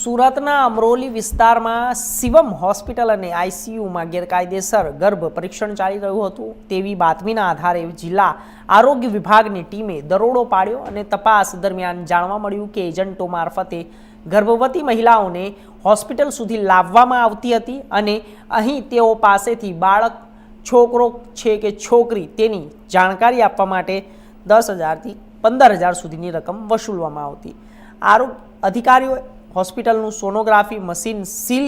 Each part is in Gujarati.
સુરતના અમરોલી વિસ્તારમાં શિવમ હોસ્પિટલ અને આઈસીયુમાં ગેરકાયદેસર ગર્ભ પરીક્ષણ ચાલી રહ્યું હતું. તેવી બાતમીના આધારે જિલ્લા આરોગ્ય વિભાગની ટીમે દરોડો પાડ્યો અને તપાસ દરમિયાન જાણવા મળ્યું કે એજન્ટો મારફતે ગર્ભવતી મહિલાઓને હોસ્પિટલ સુધી લાવવામાં આવતી હતી અને અહીં તેઓ પાસેથી બાળક, છોકરો છે કે છોકરી તેની જાણકારી આપવા માટે દસ હજારથી પંદર હજાર સુધીની રકમ વસૂલવામાં આવતી. આરોગ્ય અધિકારીઓએ હોસ્પિટલનું સોનોગ્રાફી મશીન સીલ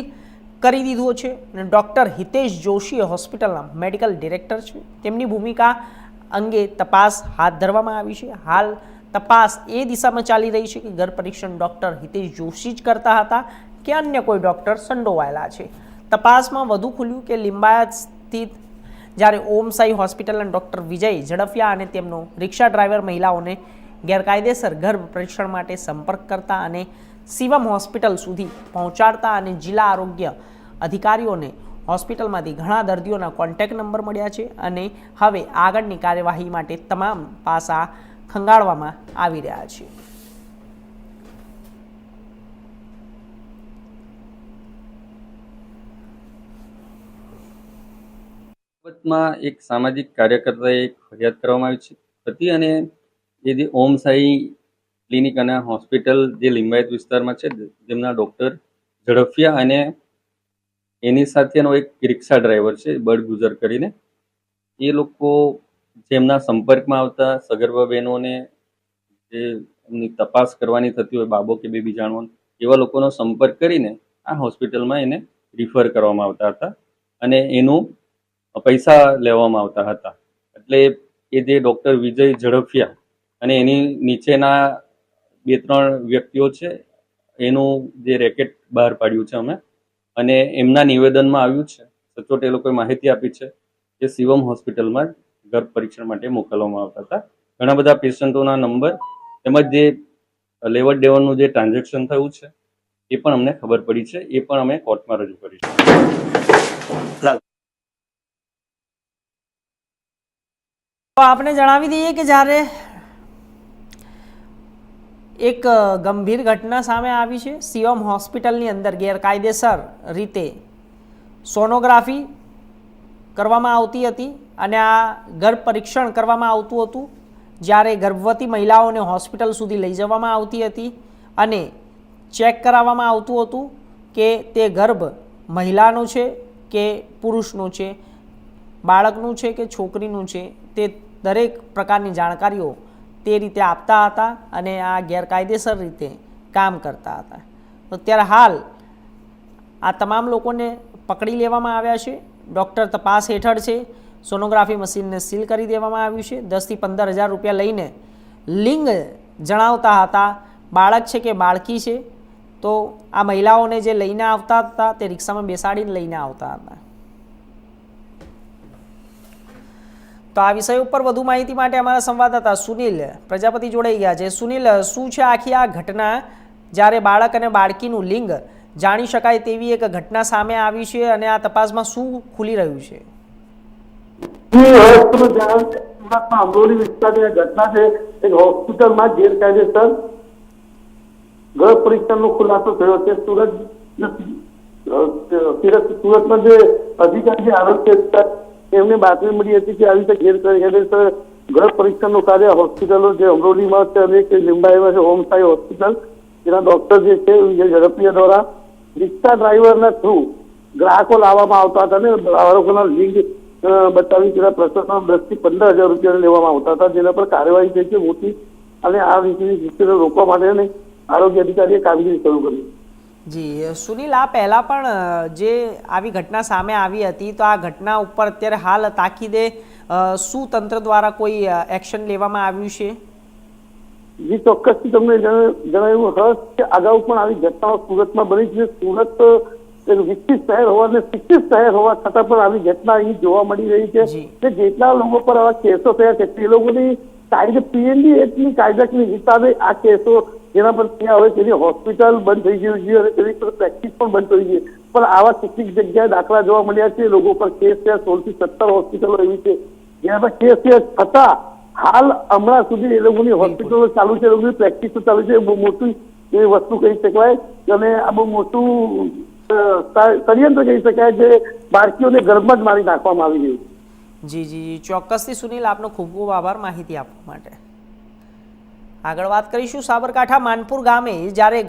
કરી દીધું છે અને ડૉક્ટર હિતેશ જોશી હોસ્પિટલના મેડિકલ ડિરેક્ટર છે. તેમની ભૂમિકા અંગે તપાસ હાથ ધરવામાં આવી છે. હાલ તપાસ એ દિશામાં ચાલી રહી છે કે ગર્ભ પરીક્ષણ ડૉક્ટર હિતેશ જોશી જ કરતા હતા કે અન્ય કોઈ ડૉક્ટર સંડોવાયેલા છે. તપાસમાં વધુ ખુલ્યું કે લિંબાયત સ્થિત જ્યારે ઓમ સાઈ હોસ્પિટલના ડૉક્ટર વિજય ઝડફિયા અને તેમનો રિક્ષા ડ્રાઈવર મહિલાઓને ગેરકાયદેસર ગર્ભ પરીક્ષણ માટે સંપર્ક કરતા અને શિવમ હોસ્પિટલ સુધી પહોંચાડતા અને જિલ્લા આરોગ્ય અધિકારીઓને હોસ્પિટલમાંથી ઘણા દર્દીઓના કોન્ટેક્ટ નંબર મળ્યા છે અને હવે આગળની કાર્યવાહી માટે તમામ પાસા ખંગાળવામાં આવી રહ્યા છે. બાબતમાં એક સામાજિક કાર્યકર્તાએ ફરિયાદ કરવામાં આવી છે. પતિ અને જે ઓમ સાઈ ક્લિનિક અને હોસ્પિટલ જે લિંબાયત વિસ્તારમાં છે, જેમના ડૉક્ટર ઝડફિયા અને એની સાથેનો એક રિક્ષા ડ્રાઈવર છે બળ ગુજર કરીને, એ લોકો જેમના સંપર્કમાં આવતા સગર્ભા બહેનોને જે એમની તપાસ કરવાની થતી હોય, બાબો કે બેબી જાણવાનું એવા લોકોનો સંપર્ક કરીને આ હોસ્પિટલમાં એને રિફર કરવામાં આવતા હતા અને એનું પૈસા લેવામાં આવતા હતા. એટલે એ જે ડૉક્ટર વિજય ઝડફિયા અને એની નીચેના બે ત્રણ વ્યક્તિઓ છે, એનું જે રેકેટ બહાર પાડ્યું છે અમે. અને એમના નિવેદનમાં આવ્યું છે, સચોટ એ લોકોએ માહિતી આપી છે કે શિવમ હોસ્પિટલમાં ગર્ભ પરીક્ષણ માટે મોકલવામાં આવતા હતા. ઘણા બધા પેશન્ટોના નંબર તેમજ જે લેવડ દેવડનું જે ટ્રાન્ઝેક્શન થયું છે, એ પણ અમને ખબર પડી છે, એ પણ અમે કોર્ટમાં રજૂ કરીશું. તો આપણે જણાવી દઈએ કે જ્યારે એક ગંભીર ઘટના સામે આવી છે. શિવમ હોસ્પિટલની અંદર ગેરકાયદેસર રીતે સોનોગ્રાફી કરવામાં આવતી હતી અને આ ગર્ભ પરીક્ષણ કરવામાં આવતું હતું, જ્યારે ગર્ભવતી મહિલાઓને હોસ્પિટલ સુધી લઈ જવામાં આવતી હતી અને ચેક કરાવવામાં આવતું હતું કે તે ગર્ભ મહિલાનો છે કે પુરુષનો છે, બાળકનું છે કે છોકરીનું છે, તે દરેક પ્રકારની જાણકારીઓ તે રીતે આપતા હતા અને આ ગેરકાયદેસર રીતે કામ કરતા હતા. તો ત્યારે હાલ આ તમામ લોકોને પકડી લેવામાં આવ્યા છે. ડૉક્ટર તપાસ હેઠળ છે. સોનોગ્રાફી મશીનને સીલ કરી દેવામાં આવ્યું છે. દસથી પંદર હજાર રૂપિયા લઈને લિંગ જણાવતા હતા. બાળક છે કે બાળકી છે? તો આ મહિલાઓને જે લઈને આવતા હતા, તે રિક્ષામાં બેસાડીને લઈને આવતા હતા. તો આ વિષય ઉપર વધુ માહિતી માટે અમારા સંવાદદાતા સુનિલ પ્રજાપતિ જોડાઈ ગયા છે. સુનિલ, શું છે આખી આ ઘટના? જ્યારે બાળક અને બાળકીનું લિંગ જાણી શકાય તેવી એક ઘટના સામે આવી છે અને આ તપાસમાં શું ખુલી રહ્યું છે? અમરોલી વિસ્તારની ઘટના છે. એક હોસ્પિટલમાં ગેરકાયદેસર ગર્ભ પરીક્ષણનો ખુલાસો થયો છે. સુરત સુરત સુરતમાં જે અધિકારી આરોગ્ય એમને બાતમી મળી હતી કે આવી રીતે ગેરકાયદેસર ગર્ભ પરીક્ષણનું કાર્ય હોસ્પિટલો જે અમરોલીમાં છે અને એક લીંબાઈમાં છે હોમ સાઈ હોસ્પિટલ એના ડોક્ટર જે છે, જે ઝડપિયા દ્વારા રિક્ષા ડ્રાઈવરના થ્રુ ગ્રાહકો લાવવામાં આવતા હતા અને બાળકોના લિંક બતાવી તેના પ્રશાસન દસથી પંદર હજાર રૂપિયા લેવામાં આવતા હતા, જેના પર કાર્યવાહી થઈ છે મોટી, અને આ સ્થિતિને રોકવા માટે આરોગ્ય અધિકારીએ કામગીરી શરૂ કરી. જી સુનિલ આ પહેલાં પણ જે આવી ઘટના સામે આવી હતી તો આ ઘટના ઉપર અત્યારે હાલ તાકીદે શું તંત્ર દ્વારા કોઈ એક્શન લેવામાં આવ્યું છે? જે ચોક્કસથી તમને જણાવ્યું હર્ષ કે અગાઉ પણ આવી ઘટનાઓ સુરતમાં બની છે. સુરત વિકસિત શહેર હોવા અને શિક્ષિત શહેર હોવા છતાં પણ આવી ઘટના અહીં જોવા મળી રહી છે. કે જેટલા લોકો પર આવા કેસો થયા છે તે લોકોની કાયદે પીએનડી એક્ટની કાયદાકીય હિસાબે આ કેસો જેના પર ત્યાં હવે તેની હોસ્પિટલ બંધ થઈ ગયું છે અને તેની પર પ્રેક્ટિસ પણ બંધ થઈ ગઈ પણ આવા કેટલીક જગ્યાએ દાખલા જોવા મળ્યા છે. લોકો પર કેસ છે. સોળથી સત્તર હોસ્પિટલો એવી છે. પર કેસ થયા છતાં હાલ હમણાં સુધી એ લોકોની હોસ્પિટલો ચાલુ છે. એ લોકોની પ્રેક્ટિસો ચાલુ છે. બહુ મોટી એ વસ્તુ કહી શકાય અને આ બહુ મોટું ષડયંત્ર કહી શકાય જે બાળકીઓને ગર્ભમાં જ મારી નાખવામાં આવી ગયું જી જી જી. ચોક્કસથી સુનિલ આપનો ખૂબ ખૂબ આભાર માહિતી આપવા માટે. આગળ વાત કરીશું સાબરકાંઠા માનપુર ગામે જ્યારે